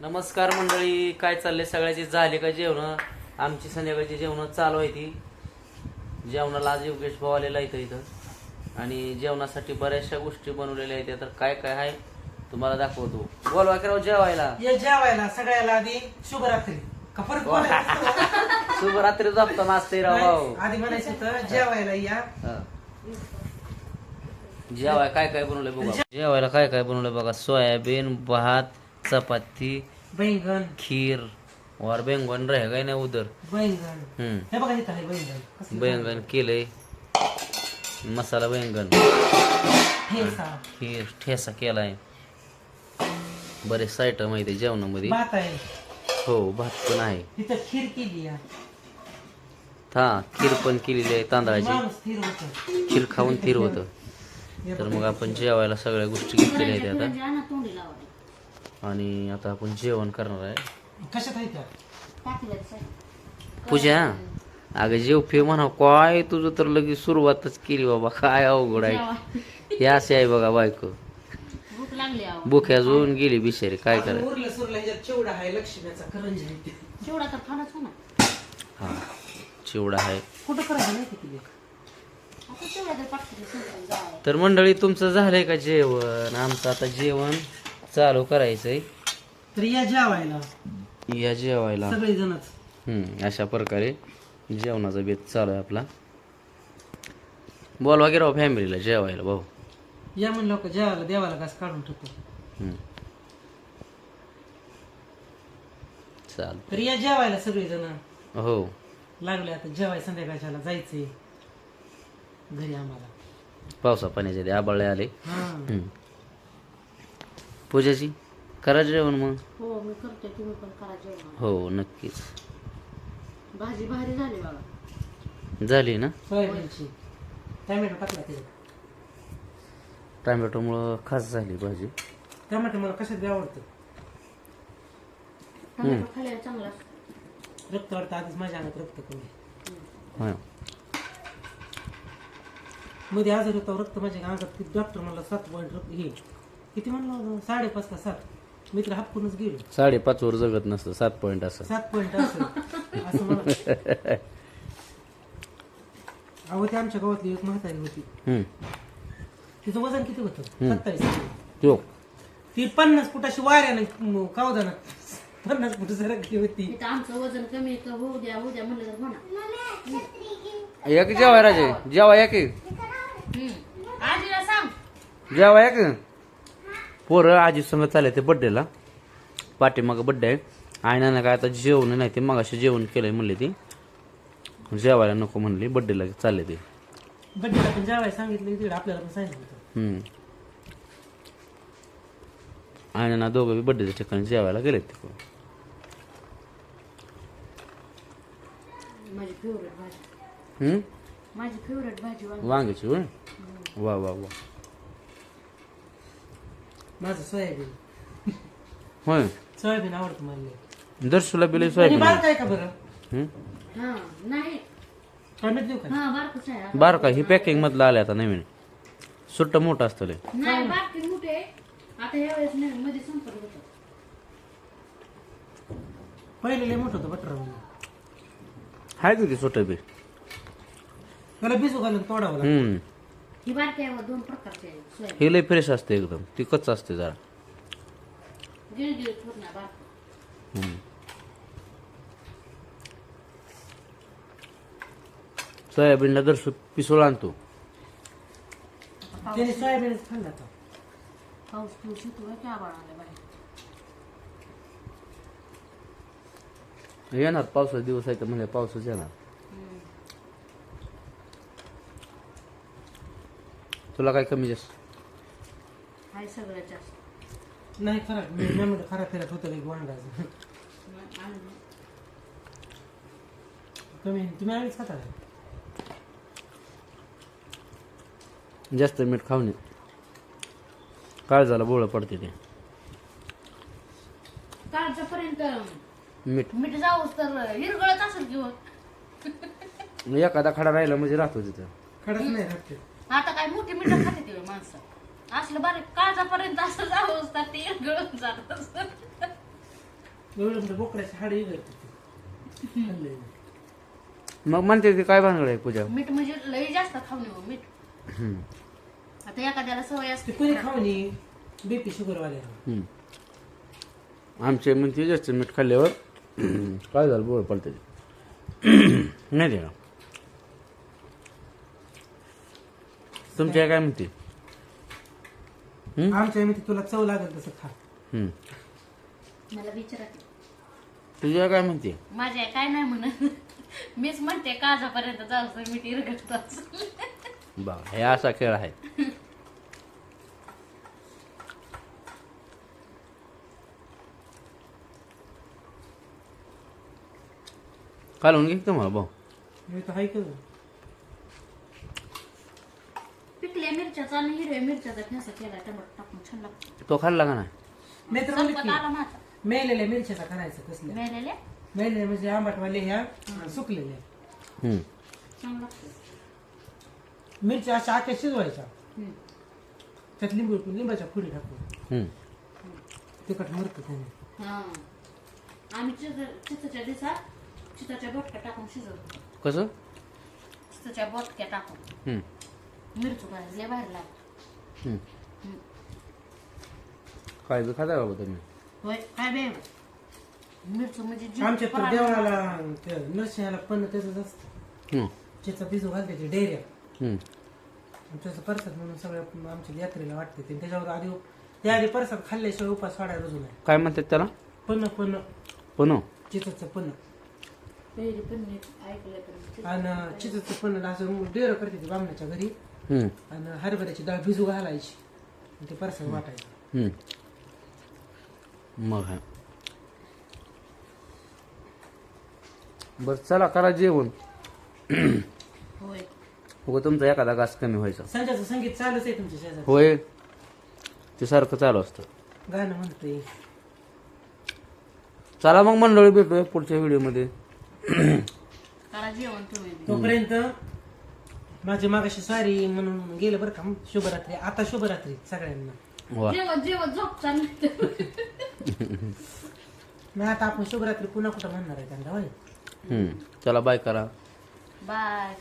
नमस्कार मंडळी काय चाललंय? सगळ्याची झाले का जेवण? आमची संध्याकाळची जेवण चालू आहे ती. जेवणाला आज योगेश भाऊ आलेला इथं इथं. आणि जेवणासाठी बऱ्याचशा गोष्टी बनवलेल्या आहेत. तर काय काय आहे तुम्हाला दाखवतो. बोलवा की राव जेवायला. ये जेवायला सगळ्याला आधी शुभरात्री. का फरक पडला? शुभ रात्री झोपता नाचते राव भाऊ. आधी म्हणायचं तर जेवायला या. हा. जेवाय काय काय बनवलंय बघा. जेवायला काय काय बनवलंय बघा? सोयाबीन भात चपाती बैंगन. खीर और बेंगन रह गए ना उधर। बैंगन. हम्म. हे बघा इथं आहे बैंगन. कसलं बैंगन केलंय मसाला बैंगन. ठेचा खीर ठेसा केलाय. बरेच आयटम आहे ते जेवणामध्ये. भात आहे. हो भात पण आहे. इथं खीर केली हा खीर पण केलेली आहे तांदळाची. माणूस खीर होत. खीर खाऊन खीर होतं. तर मग आपण जेवायला सगळ्या गोष्टी घेतलेल्या आहेत आता. आणि आता आपण जेवण करणार आहे. कशात आहे त्या? पूजा अगं जेव फे म्हणा काय तुझं तर लगेच सुरुवातच केली बाबा काय अवघड आहे. हे असे आहे बघा बायको. भूक लागली आहो. बुक्या अजून गेली बिचारी काय अजून करायचं? उरलं सुरलं ह्याच्यात चिवडा आहे लक्ष्मीचा करंजी आहे. ते. चिवडा तर खाणाच हो ना. हा चिवडा आहे. कुठं करायचं नाही किती आता चिवडा तर पाठवते तर मंडळी तुमचं झालंय का जेवण? आमचं आता जेवण चालू करायचंय. तर या जेवायला. या जेवायला. सगळे जणच हम्म अशा प्रकारे जेवणाचा बेत चालू आहे आपला. बोलवा की राव फॅमिलीला जेवायला भाऊ. या म्हणलं का जेवायला देवाला घास काढून ठेवतो. हम्म. चाल तर या जेवायला सगळे जण हो. लागले आता जेवाय संध्याकाळच्याला जायचंय. घरी आम्हाला. पावसा पाण्याचे ते आबाळे आले. हम्म. पूजाची करा जेवण मग. हो मी करते तुम्ही पण करा जेवण. हो नक्कीच. भाजी भारी झाली बाबा. झाली ना? सोयाबीनची. टॅमॅटो टाकला त्याच्यात टोमॅटोमुळं खास झाली भाजी. टॅमॅटो मला कशात बी आवडतं? टोमॅटो खाल्ल्यावर चांगला. असतो रक्त वाढतं आधीच माझ्या अंगात रक्त कमी हा मध्ये आजार होता रक्त माझ्या अंगात डॉक्टर म्हणला सात पॉईंट रक्त हे किती म्हणलं साडेपाच का सात? मी तर हापकूनच गेलो. साडेपाच वर जगत नसतं सात पॉईंट असं. सात पॉईंट असं. असं मला अहो ती आमच्या गावातली एक म्हातारी होती. हम्म. तिचं वजन किती होतं? हम्म. सत्तावीस. यो ती पन्नास फुटाची वाऱ्यानं कावदाना. पन्नास फुट सरकली होती. इथं आमचं वजन कमी का? होऊ द्या होऊ द्या म्हणलं तर म्हणा. या की जेवाय राजे जेवा या की आजीला सांग. जेवा या की पोरं आजी संग चालले ते बड्डेला पाठीमागं बड्डे आहे. आईनं काय आता जेवण नाही ते मगाशी जेवण केलंय म्हणले ती. जेवायला नको म्हणली बड्डेला चालले ते. बड्डेला पण जेवाय सांगितलं तिकडे आपल्याला पण सांगितलं दोघं बी बड्डेच्या ठिकाणी जेवायला गेलेत तिकडं माझी फेवरेट भाजी. हम्म? माझी फेवरेट भाजी वांगी. वांग्याची वा वा वा. माझं सोयाबीन. होय. सोयाबीन आवडतं मला. दर्शूला बिले आणि सोयाबीन. बारक आहे का बरं? हा? नाही. टॉमॅटो देऊ का? हा बारकच आहे ही पॅकिंग मधलं आलं आता नवीन. सुट्ट मोठं असतं लय. नाही बारकी मोठे आता यावेळेस नाही मध्ये संपत होतं. पहिले लय मोठं होतं बटर हाय किती सुट्ट बी. त्याला भिजू घालून तोडावं लागतं. हम्म. ही व दोन प्रकारचे सोयाबीन हे लय फ्रेश असते एकदम. ती कच्च असते जरा. गिळ गिळ होत ना बारक हम्म. सोयाबीनला दर्शू पिसोळ आणतो. त्याने सोयाबीनच खाल्लं आता पाऊस पाऊस येतो काय आले बाहेर. येणार पावसाचा दिवस आहे तर म्हणजे पावसाच येणार. तुला काय कमी जास्त? हाय जास्त. नाही खरा मी खरा फिरत होतं एक वांडाचं मग आणलं. कमी तुम्ही आम्हीच खाता का? जास्त मीठ खाऊ नये. काळजाला बोळ पडते ते. कालच्यापर्यंत मीठ. मीठ जाऊस तर हिरगळत असेल किंवा एखादा खडा राहिला म्हणजे राहतो तिथं. खडक नाही राहते मोठी मीठ खाते ते माणसं. असलं बारीक काळजापर्यंत असं जाऊस तर ते हिरगळून जात. एवढं मोठं बोकड्याचे हाड मग म्हणते ते काय भानगड आहे पूजा? मीठ म्हणजे लई जास्त खाऊ नये हो, मीठ. हम्म. आता एखाद्याला सवय ते असते कोणी खाऊनी बीपी शुगर वाले हम्म. आमचे म्हणते जास्त मीठ खाल्ल्यावर काय झालं बोळ पडते. नाही ते का तुमच्या काय म्हणते? हम्म? आमच्या तुला चव लागेल तसं खा. हम्म. मला विचारते तुझ्या काय म्हणते? माझ्या काय नाही म्हणत. मीच म्हणते काजापर्यंत जाऊ मीठ इरगटताच बा हे असा खेळ आहे. कालवून घे तुम्हाला भाऊ. मी तर हाय का मिरच्याचा आणि हिरव्या मिरच्याचा ठेसा केला टमाटर टाकून छान लागतो. तो खाल्ला का नाही? नाही तर म्हणलं संपत आला माझा. की मेलेल्या मिरच्याचा करायचं कसल्या मेलेले मेलेल्या म्हणजे आंबाटवाले ह्या सुकलेल्या. हम्म. छान लागतो. मिरच्या अशा आख्या शिजवायच्या. त्यात लिंबू लिंबाच्या फुडी टाकून. हम्म. तिखट मरतं त्याने. हा. आम्ही चित- चिताच्या दिवसात चिताच्या बोटक्या टाकून शिजवतो. कसं? चिताच्या बोटक्या टाकून. हम्म. मिरचू भाजले. काय बी खाता बाबा तुम्ही? होय काय बे मिरचू म्हणजे जी आमच्या तर पराठा- देवाला त्या नरसिंहाला पण त्याच असतं. हम्म. त्याचा बिजू घालते ते डेऱ्या. हम्म. त्याचं परसाद म्हणून सगळ्या आमच्या यात्रेला वाटते ते. त्याच्यावर आधी त्या आधी परसाद खाल्ल्याशिवाय उपास वाढायला रुजू नाही. काय म्हणतात त्याला? पण पण पण चितचं पण पहिली पण ऐकलं तर आणि चितचं पण असं डेर करते ती बामणाच्या घरी. आणि हरभऱ्याची डाळ भिजू घालायची. आणि ते परसाद वाटायचं. हम्म. मग बर चला करा जेवण. होय. उगा तुमचा एखादा घास कमी व्हायचा. संध्याचं संगीत चालूच आहे तुमच्या शेजारी. होय. ते सारखं चालू असतं. गाणं म्हणतोय. चला मग मंडळी भेटूया पुढच्या व्हिडिओमध्ये. करा जेवण तुम्ही. बी. तोपर्यंत माझी मागाशी सारी म्हणून गेलं बरं का शुभरात्री. आता शुभरात्री सगळ्यांना. वा. झोप नाही आता आपण शुभरात्री पुन्हा कुठं म्हणणार आहे त्यांना होय? हम्म. चला बाय करा. बाय